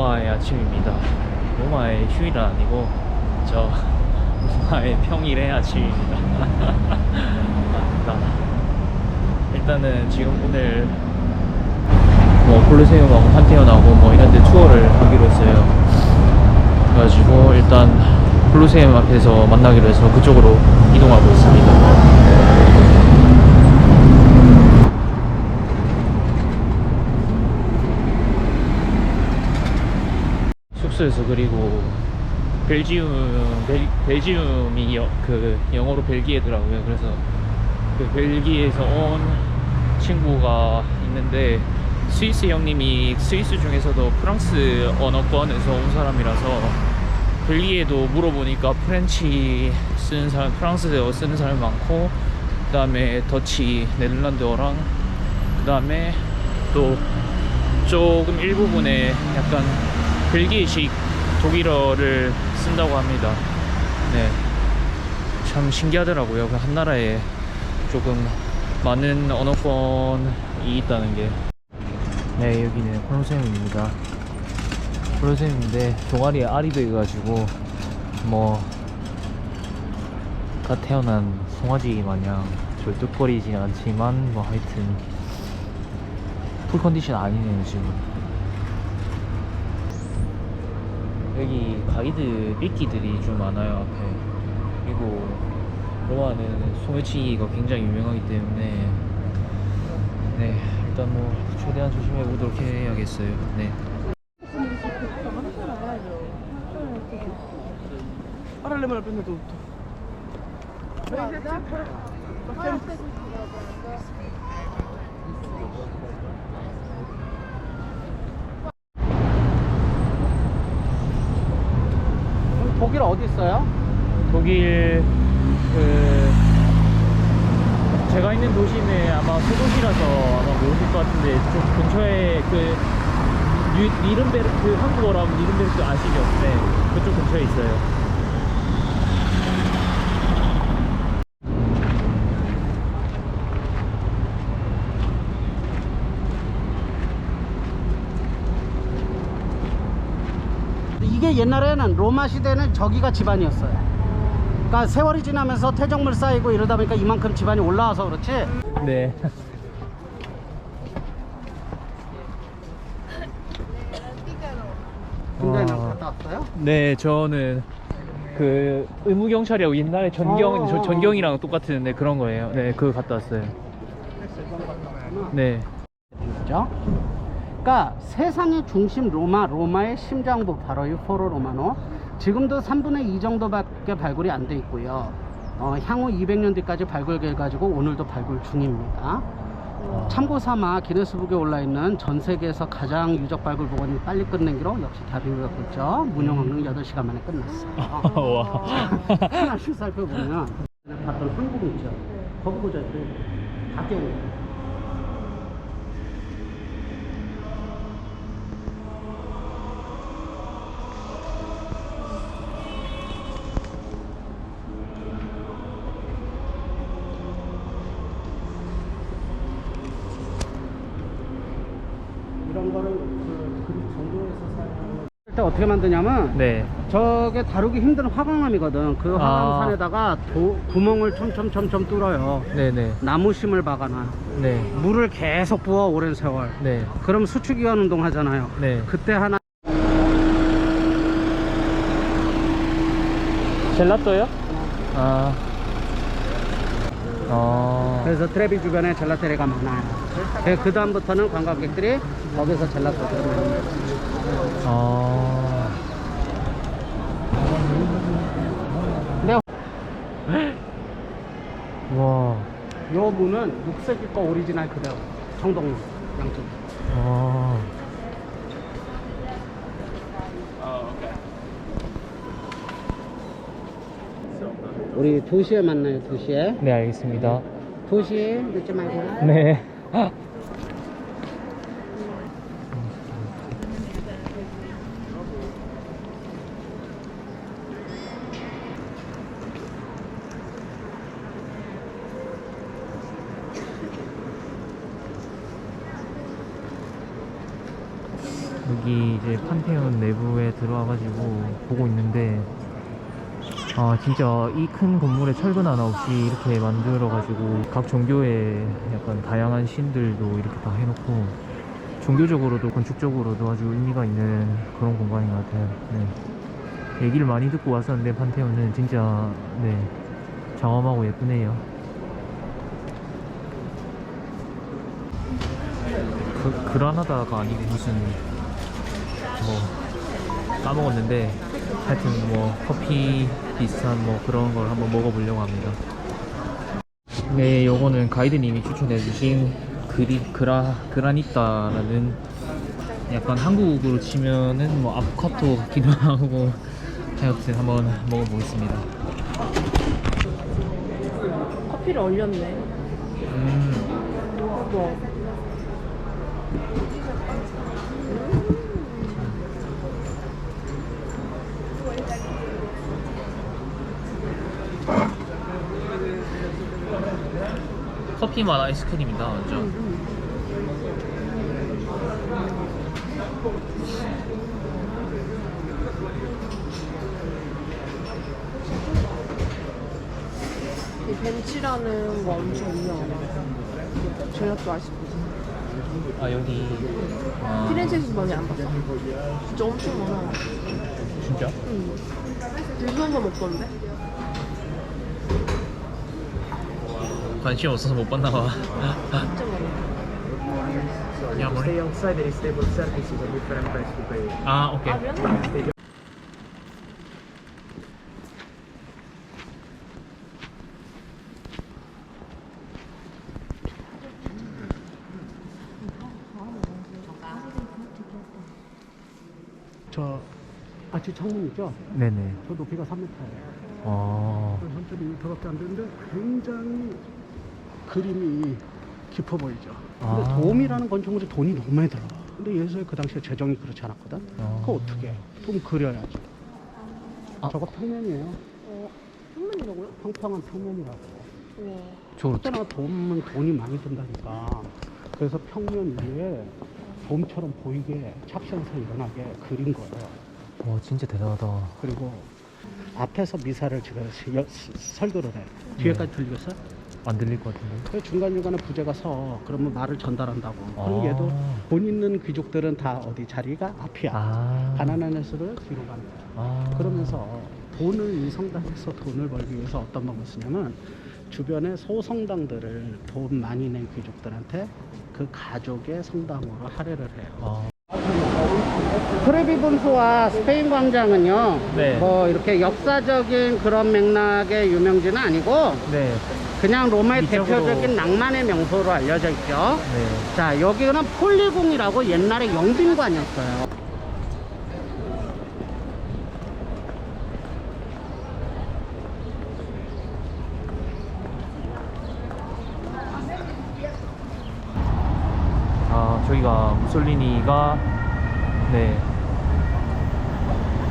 로마의 아침입니다. 로마의 휴일은 아니고 저 로마의 평일의 아침입니다. 일단은 지금 오늘 뭐 콜로세움하고 판테온하고 뭐 이런 데 투어를 하기로 했어요. 그래가지고 일단 콜로세움 앞에서 만나기로 해서 그쪽으로 이동하고 있습니다. 숙소에서 그리고 벨지움 벨, 벨지움이 여, 그 영어로 벨기에더라고요. 그래서 그 벨기에에서 온 친구가 있는데 스위스 형님이 스위스 중에서도 프랑스 언어권에서 온 사람이라서 벨기에도 물어보니까 프렌치 쓰는 사람, 프랑스어 쓰는 사람이 많고 그 다음에 더치, 네덜란드어랑 그 다음에 또 조금 일부분에 약간 벨기에식 독일어를 쓴다고 합니다. 네. 참 신기하더라고요. 그 한 나라에 조금 많은 언어권이 있다는 게. 네, 여기는 콜로세움입니다. 콜로세움인데 동아리에 알이 돼가지고 뭐, 갓 태어난 송아지 마냥 절뚝거리진 않지만 뭐 하여튼 풀 컨디션 아니네요 지금. 여기 가이드 미끼들이 좀 많아요 앞에. 그리고 로마는 소매치기가 굉장히 유명하기 때문에 네 일단 뭐 최대한 조심해 보도록 해야겠어요. 네. Parallelo al prendo tutto. 독일 어디 있어요? 독일 그 제가 있는 도시는 아마 소도시라서 아마 모르실 것 같은데 좀 근처에 그 유- 니른베르크 한국어로 하면 니른베르크 아시죠? 네 그쪽 근처에 있어요 이게 옛날에는 로마 시대는 저기가 집안이었어요. 그러니까 세월이 지나면서 퇴적물 쌓이고 이러다 보니까 이만큼 집안이 올라와서 그렇지. 네 어. 갔다 왔어요? 네, 저는 그 의무 경찰이라고 옛날에 전경 어, 저 어, 전경이랑 똑같은 네, 그런 거예요. 네, 그거 갔다 왔어요. 네. 그죠? 그러니까 세상의 중심 로마, 로마의 심장부 바로 이 포로 로마노. 지금도 3분의 2 정도밖에 발굴이 안 돼 있고요. 어, 향후 200년 뒤까지 발굴돼 가지고 오늘도 발굴 중입니다. 참고 삼아 기네스북에 올라 있는 전 세계에서 가장 유적 발굴 보관이 빨리 끝낸 기록 역시 대한민국이 갖고 있죠. 문용왕릉 8시간 만에 끝났어요. 와. 하나씩 살펴보면 봤던 한국 있죠. 거기 보자. 다 깨고 있어요. 이런 거를 그 그릇 정도에서 사용하는 때 어떻게 만드냐면 네. 저게 다루기 힘든 화강암이거든. 그 아. 화강산에다가 도- 구멍을 촘촘촘촘 뚫어요. 네, 네. 나무심을 박아놔. 네. 물을 계속 부어 오랜 세월. 네. 그럼 수축기관 운동 하잖아요. 네. 그때 하나 젤라또요? 아. 어. 그래서 트레비 주변에 젤라테리가 많아요. 그 다음부터는 관광객들이 거기서 젤라토를 먹는 거예요. 어. 근데 와. 요 문은 6세기 거 오리지널 그대로 청동 양쪽. 어. 우리 2시에 만나요. 2시에. 네, 알겠습니다. 2시 늦지 말고. 네. 여기 이제 판테온 내부에 들어와가지고 보고 있는데 아 진짜 이 큰 건물에 철근 하나 없이 이렇게 만들어가지고 각 종교의 약간 다양한 신들도 이렇게 다 해놓고 종교적으로도 건축적으로도 아주 의미가 있는 그런 공간인 것 같아요. 네. 얘기를 많이 듣고 왔었는데 판테온은 진짜 네 장엄하고 예쁘네요. 그, 그라나다가 아니고 무슨 뭐 까먹었는데 하여튼 뭐 커피 비슷한 뭐 그런 걸 한번 먹어보려고 합니다. 네, 요거는 가이드님이 추천해주신 그리 그라 그라니타라는 약간 한국으로 치면은 뭐 아보카도 같기도 하고 하여튼 한번 먹어보겠습니다. 커피를 얼렸네. 음, 뭐. 커피 맛 아이스크림이다 완전. 이 벤치라는 거 엄청 유명하네. 저녁도 아쉽고. 아 여기 아, 피렌체에서 많이 안 봤어? 진짜 엄청 많아. 진짜? 응. 줄 서서 먹던데? 관심 없어서 못 봤나 봐. 진짜. 야. 아 오케이. 아? 저 아치 창문 있죠? 네네. 저 높이가 3m예요. 어. 한 점이 더럽게 안 되는데 굉장히 그림이 깊어 보이죠. 근데 아. 도움이라는 건축물이 돈이 너무 많이 들어. 근데 예수의 그 당시에 재정이 그렇지 않았거든. 아. 그거 어떻게? 해? 돈 그려야지. 아. 저거 평면이에요. 어, 평면이라고요? 평평한 평면이라고. 우와. 저 그때나 도움은 돈이 많이 든다니까. 그래서 평면 위에 돔처럼 보이게 찹션서 일어나게 그린 거예요. 와 진짜 대단하다. 그리고 앞에서 미사를 지금 시- 여- 스- 설교를 해. 뒤에까지 들리겠어? 안 들릴 것 같은데. 그 중간중간에 부제가 서 그러면 말을 전달한다고. 아. 그럼 얘도 돈 있는 귀족들은 다 어디 자리가 앞이야. 아. 가난한 애들은 뒤로 가는 거야. 아. 그러면서 돈을 이 성당에서 돈을 벌기 위해서 어떤 방법을 쓰냐면 주변의 소성당들을 돈 많이 낸 귀족들한테 그 가족의 성당으로 할애를 해요. 아. 트레비 분수와 스페인 광장은요, 네. 뭐 이렇게 역사적인 그런 맥락의 유명지는 아니고 네. 그냥 로마의 미적으로- 대표적인 낭만의 명소로 알려져 있죠. 네. 자, 여기는 폴리궁이라고 옛날에 영빈관이었어요. 아 저기가 무솔리니가 네.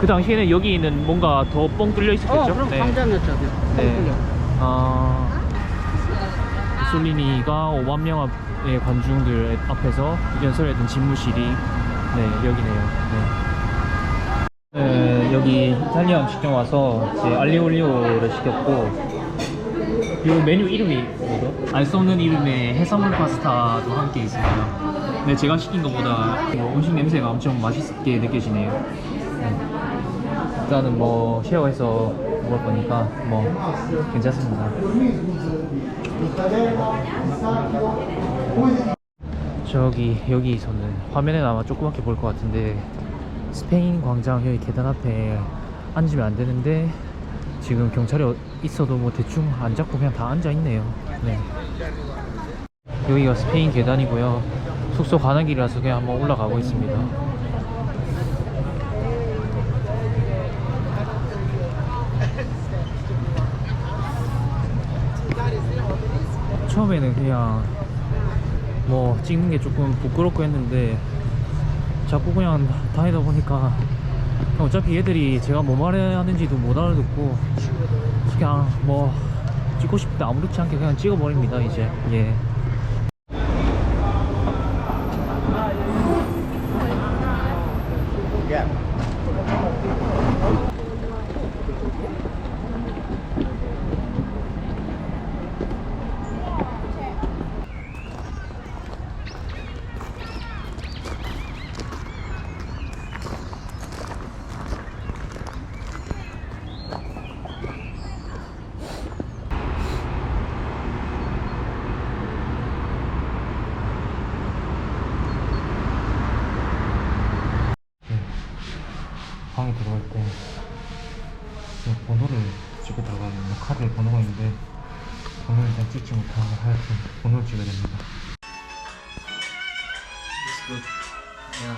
그 당시에는 여기는 뭔가 더 뻥 뚫려 있었겠죠? 어, 그럼 광장이었죠. 네. 네. 아, 무솔리니가 5만 명의 관중들 앞에서 연설했던 집무실이 네 여기네요. 네. 네, 여기 이탈리아 음식점 와서 이제 알리올리오를 시켰고 이 메뉴 이름이 뭐죠? 알 수 없는 이름의 해산물 파스타도 함께 있습니다. 네, 제가 시킨 것보다 뭐 음식 냄새가 엄청 맛있게 느껴지네요. 네. 일단은 뭐 쉐어해서 먹을 거니까 뭐 괜찮습니다. 저기 여기서는 화면에 아마 조그맣게 보일 것 같은데 스페인 광장 여기 계단 앞에 앉으면 안 되는데 지금 경찰이 어- 있어도 뭐 대충 안 잡고 그냥 다 앉아 있네요. 네. 여기가 스페인 계단이고요. 숙소 가는 길이라서 그냥 한번 올라가 보겠습니다. 처음에는 그냥 뭐 찍는 게 조금 부끄럽고 했는데 자꾸 그냥 다니다 보니까 어차피 얘들이 제가 뭐 말하는지도 못 알아듣고 그냥 뭐 찍고 때 아무렇지 않게 그냥 찍어버립니다 이제 예. 방에 들어갈 때 번호를 찍고 들어가는 카드에 번호가 있는데 번호를 일단 찍지 못하고 하여튼 번호를 찍어야 됩니다. It's good. Yeah.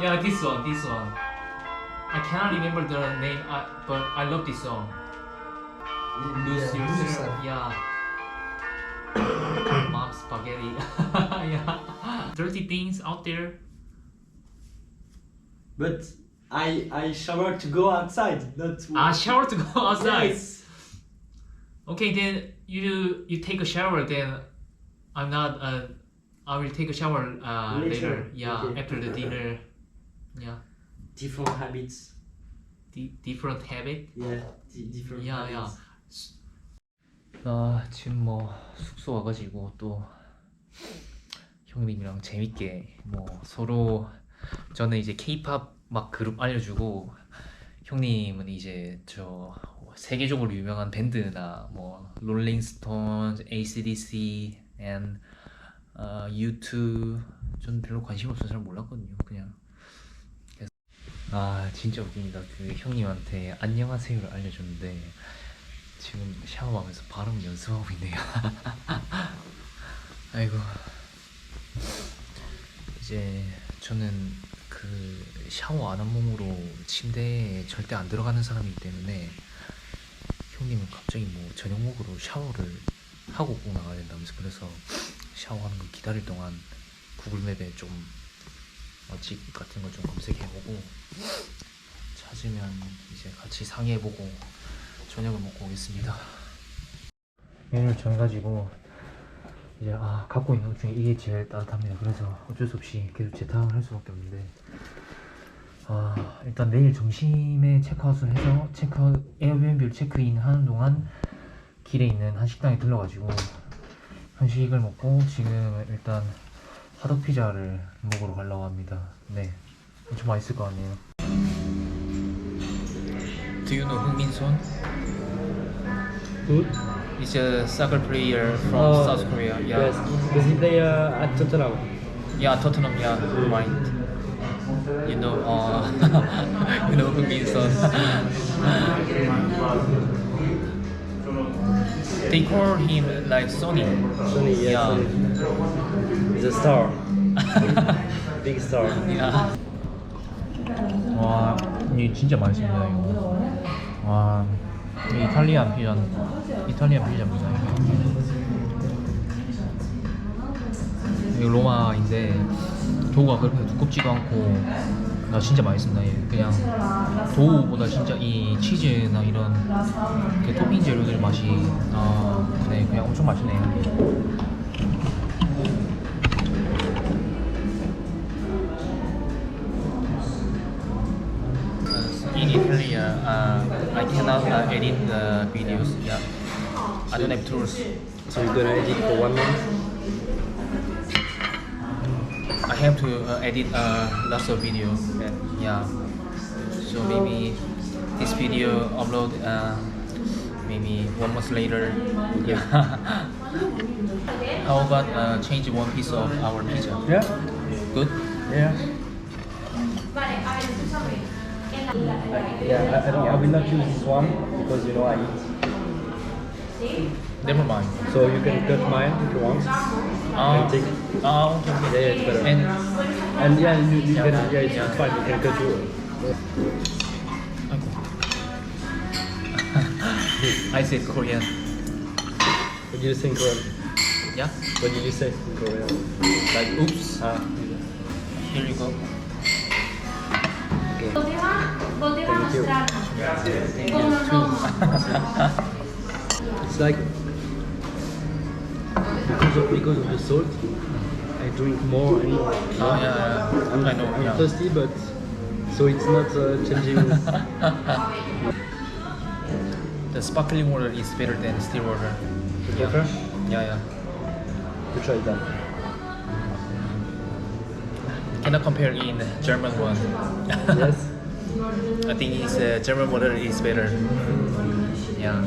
Yeah, this one, this one. I cannot remember the name, uh, but I love this song. Lose yourself. Yeah. Mom spaghetti. yeah. Dirty things out there. But I I shower to go outside, not to. Ah, shower to go outside. Yes. Okay, then you you take a shower. Then I'm not. Uh, I will take a shower uh, later. Later, Yeah, okay. after the dinner. Yeah, Different habits. Di- different habit. Yeah, di- different Yeah, yeah. 아 지금 뭐 숙소 와가지고 또 형님이랑 재밌게 뭐 서로 저는 이제 K-팝 막 그룹 알려주고 형님은 이제 저 세계적으로 유명한 밴드나 뭐 롤링스톤, AC/DC, and 어, U2 전 별로 관심 없어서 잘 몰랐거든요. 그냥 그래서 아 진짜 웃깁니다. 그 형님한테 안녕하세요를 알려줬는데 지금 샤워하면서 발음 연습하고 있네요. 아이고 이제 저는 그 샤워 안 한 몸으로 침대에 절대 안 들어가는 사람이기 때문에 형님은 갑자기 뭐 저녁 먹으로 샤워를 하고 꼭 나가야 된다면서 그래서 샤워하는 거 기다릴 동안 구글맵에 좀 맛집 같은 거 좀 검색해보고 찾으면 이제 같이 상의해보고 저녁을 먹고 오겠습니다. 메뉴를 정해가지고 이제 아 갖고 있는 것 중에 이게 제일 따뜻합니다. 그래서 어쩔 수 없이 계속 재탕을 할 수밖에 없는데 아 일단 내일 점심에 체크아웃을 해서 체크아웃 에어비앤비를 체크인 하는 동안 길에 있는 한 식당에 들러가지고 한식을 먹고 지금 일단 화덕 피자를 먹으러 가려고 합니다. 네, 엄청 맛있을 것 같네요. Do you know Hungmin-son? Good. He's a soccer player from Oh, South Korea. Yeah. Yes. Does he play uh, at Tottenham? Yeah, Tottenham. Yeah, right. You know, uh, you know Hungmin-son. they call him like Sonny. Sonny, yes. Yeah. Sonny. He's a star. Big star. Yeah. 와, 이 진짜 맛있습니다 이거. 와, 이 이탈리안 피자, 이탈리안 피자입니다. 이거 로마인데 도우가 그렇게 두껍지도 않고 나 진짜 맛있습니다. 얘. 그냥 도우보다 진짜 이 치즈나 이런 그 토핑 재료들 맛이 아, 네, 그냥 엄청 맛있네요. in Italy, uh, I cannot uh, edit the videos. Yeah, I don't have tools. So you're gonna edit for one month? I have to uh, edit uh, lots of videos. Yeah. So maybe this video upload uh, maybe one month later. Yeah. How about uh, change one piece of our pizza? Yeah. Good. Yeah. Yeah, I, I don't. I will not use this one because you know I eat. Never mind. So you can cut mine if you want. Uh, And take. uh, okay, okay. Yeah, yeah, it's better. And And yeah, you, you Yeah. can. Yeah, it's, Yeah. fine. You can cut you. I said Korean. What do you think, Korean? Yeah. What did you say in Korean? Like oops. Ah. Here you go. Poteva, poteva Thank you. mostrarlo con un nome. It's like because of because of the salt, I drink more and more. Oh yeah, yeah. I'm, I know. I'm yeah. thirsty, but so it's not uh, changing. The sparkling water is better than still water. You prefer? Yeah, yeah. You try that. Cannot compare in German one. yes. I think it's uh, German water is better. Yeah.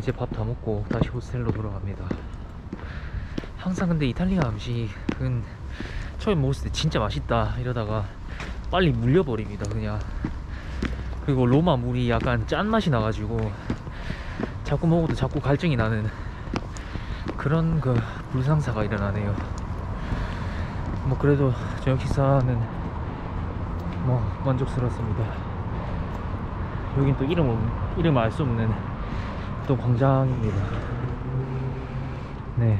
이제 밥 다 먹고 다시 호스텔로 돌아갑니다. 항상 근데 이탈리아 음식은 처음 먹었을 때 진짜 맛있다 이러다가 빨리 물려버립니다 그냥 그리고 로마 물이 약간 짠 맛이 나가지고 자꾸 먹어도 자꾸 갈증이 나는 그런 그 불상사가 일어나네요 뭐 그래도 저녁 식사는 뭐 만족스럽습니다. 여긴 또 이름 이름 알 수 없는 또 광장입니다. 네